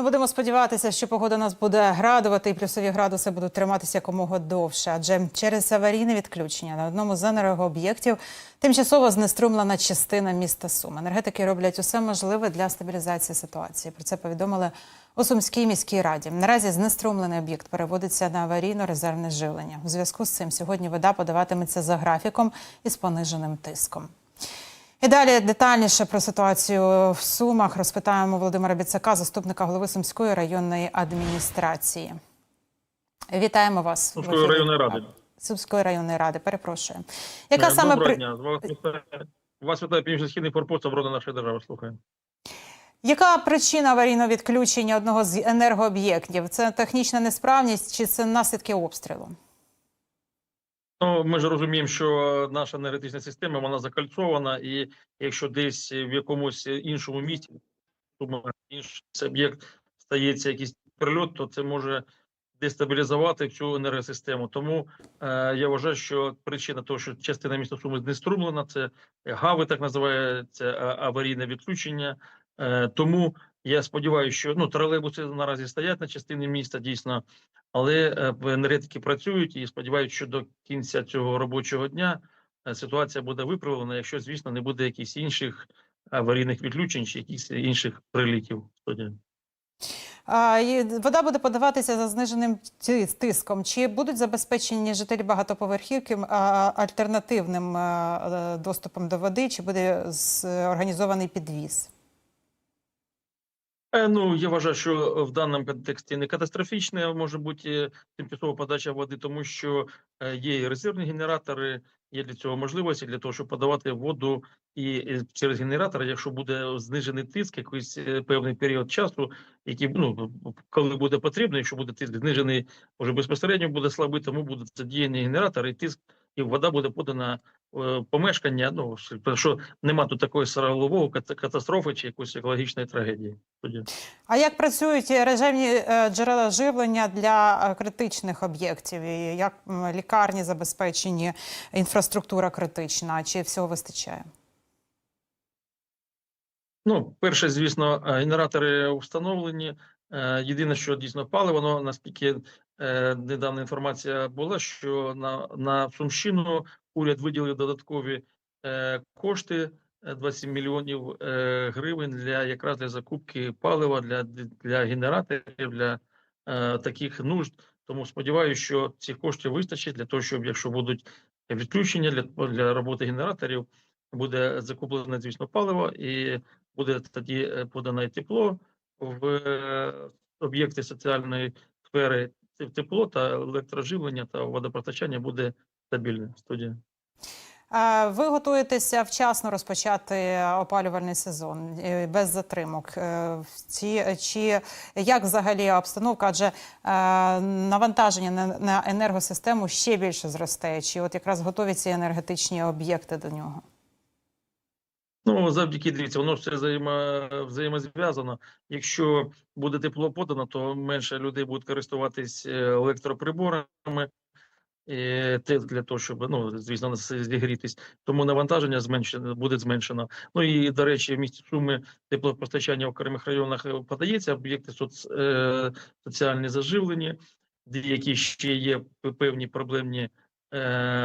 Ну, будемо сподіватися, що погода нас буде градувати, і плюсові градуси будуть триматися якомога довше. Адже через аварійне відключення на одному з енергооб'єктів тимчасово знеструмлена частина міста Сум. Енергетики роблять усе можливе для стабілізації ситуації. Про це повідомили у Сумській міській раді. Наразі знеструмлений об'єкт переводиться на аварійно-резервне живлення. У зв'язку з цим сьогодні вода подаватиметься за графіком із пониженим тиском. І далі детальніше про ситуацію в Сумах розпитаємо Володимира Біцака, заступника голови Сумської районної адміністрації. Вітаємо вас. Сумської районної ради. Сумської районної ради, перепрошую. Яка Е, саме Доброго при... дня. Вас вітає, північно-східний форпост оборони нашої держави. Слухаю. Яка причина аварійного відключення одного з енергооб'єктів? Це технічна несправність чи це наслідки обстрілу? Ну, ми ж розуміємо, що наша енергетична система вона закальцована, і якщо десь в якомусь іншому місці, інший об'єкт стається якийсь прильот, то це може дестабілізувати всю енергосистему. Тому е, я вважаю, що причина того, що частина міста Суми знеструмлена, це гави, так називається аварійне відключення. Е, тому я сподіваюся, що ну тролейбуси наразі стоять на частині міста дійсно, але е, енергетики працюють і сподіваюся, що до кінця цього робочого дня е, ситуація буде виправлена, якщо звісно не буде якихось інших аварійних відключень чи якихось інших прилітів. Вода буде подаватися за зниженим тиском. Чи будуть забезпечені жителі багатоповерхівки альтернативним е, доступом до води, чи буде організований підвіз? Е, Ну, я вважаю, що в даному контексті не катастрофічна може бути е, тимчасова подача води, тому що є і резервні генератори, є для цього можливості для того, щоб подавати воду і через генератор, якщо буде знижений тиск, якийсь певний період часу, який ну коли буде потрібно, якщо буде тиск знижений, може безпосередньо буде слабий, тому буде задіяний генератор, і тиск, і вода буде подана помешкання. Ну що нема тут такої силового катастрофи чи якоїсь екологічної трагедії. Тоді. А як працюють режимні е, джерела живлення для е, критичних об'єктів? Як лікарні забезпечені, інфраструктура критична? Чи всього вистачає? Ну, перше, звісно, е, генератори встановлені. Е, Єдине, що дійсно паливо, воно, наскільки е, недавна інформація була, що на, на Сумщину уряд виділив додаткові е, кошти е, 27 мільйонів гривень для якраз для закупки палива для, для генераторів, для таких нужд. Тому сподіваюся, що цих коштів вистачить для того, щоб якщо будуть відключення для, для роботи генераторів, буде закуплене, звісно, паливо і буде тоді подане тепло в е, об'єкти соціальної сфери. Тепло та електроживлення та водопостачання буде стабільне. Студія. Е, Ви готуєтеся вчасно розпочати опалювальний сезон е, без затримок. Е, Ці, чи як взагалі обстановка? Адже е, навантаження на, енергосистему ще більше зросте. Чи от якраз готові ці енергетичні об'єкти до нього? Ну, завдяки дивіться, воно все взаємо, взаємозв'язано. Якщо буде тепло подано, то менше людей будуть користуватись е, електроприборами. е, Те для того, щоб ну звісно зігрітись, тому навантаження зменшено буде зменшено. Ну і до речі, в місті Суми теплопостачання в окремих районах е, подається об'єкти соц, соціальні заживлені, які ще є певні проблемні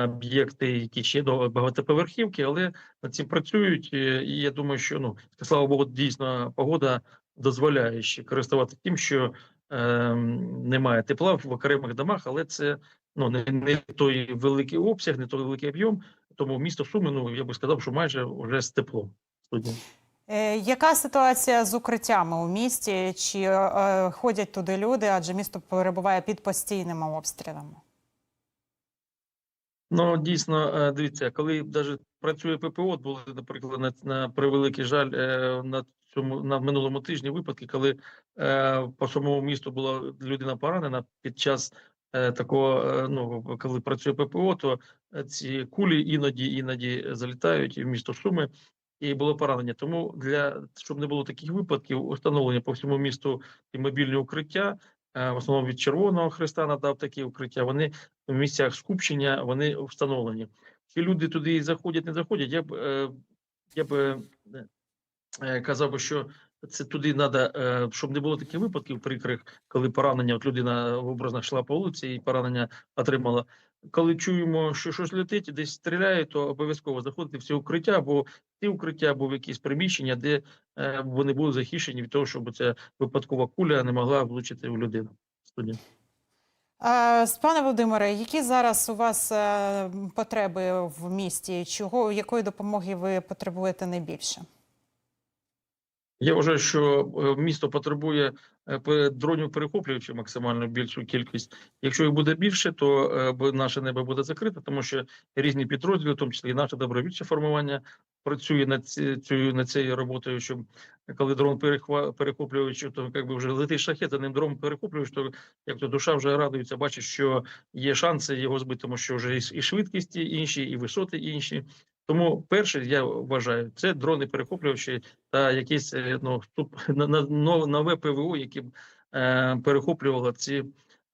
об'єкти, які ще до багатоповерхівки, але над цим працюють. е, І я думаю, що ну слава Богу, дійсно погода дозволяє ще користуватися тим, що е, немає тепла в окремих домах, але це ну не, не той великий обсяг, не той великий об'єм. Тому місто Суми, ну я би сказав, що майже вже з теплом. Студія. Е, Яка ситуація з укриттями у місті? Чи е, ходять туди люди? Адже місто перебуває під постійними обстрілами? Ну дійсно, е, дивіться, коли навіть працює ППО, були, наприклад, на, на превеликий жаль е, на цьому на минулому тижні випадки, коли е, по самому місту була людина поранена під час е, такого, е, ну коли працює ППО, то е, ці кулі іноді іноді залітають і в місто Суми. І було поранення. Тому для щоб не було таких випадків, установлення по всьому місту і мобільні укриття, в основному від Червоного Христа надав такі укриття. Вони в місцях скупчення вони встановлені. Чи люди туди заходять, не заходять? Я б е, я б е, е, казав що це туди треба, щоб не було таких випадків прикрих, коли поранення, от людина образно йшла по вулиці і поранення отримала. Коли чуємо, що щось летить, десь стріляє, то обов'язково заходити в ці укриття, або в ті укриття, або в якісь приміщення, де е, вони були захищені від того, щоб ця випадкова куля не могла влучити в людину. Студія. Е, Пане Володимире, які зараз у вас е, потреби в місті? Чого якої допомоги ви потребуєте найбільше? Я вважаю, що е, місто потребує е, дронів перехоплюючи максимально більшу кількість. Якщо їх буде більше, то е, наше небо буде закрите, тому що різні підрозділи, в тому числі і наше добровільче формування, працює над цією над цією роботою. Щоб коли дрон перехоплюючи, то якби вже летить шахет, за ним дрон перехоплюєш, то як то душа вже радується, бачить, що є шанси його збити, тому що вже і швидкісті інші, і висоти інші. Тому перше, я вважаю, це дрони перехоплювачі та якісь е, ну, нове ПВО, яке б е, перехоплювало ці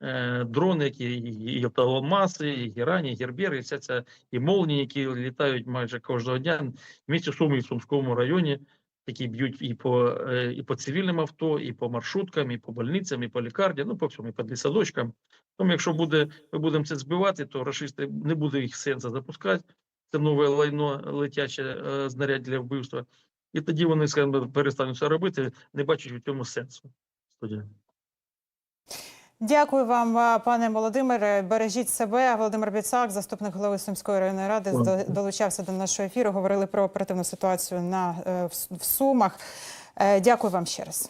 е, дрони, які і, Таломаси, і Герані, і Гербери, і вся ця і молні, які літають майже кожного дня в місті Суми і в Сумському районі, які б'ють і по, е, і по цивільним авто, і по маршруткам, і по больницям, і по лікарні, ну по всьому, і по дитсадочкам. Тому, якщо буде, ми будемо це збивати, то рашисти не буде їх сенсу запускати. Це нове лайно летяче е, знарядь для вбивства. І тоді вони скажімо, перестануть це робити, не бачать в цьому сенсу. Студія. Дякую вам, пане Володимире. Бережіть себе. Володимир Біцак, заступник голови Сумської районної ради, долучався до нашого ефіру. Говорили про оперативну ситуацію на е, в в Сумах. Е, Дякую вам ще раз.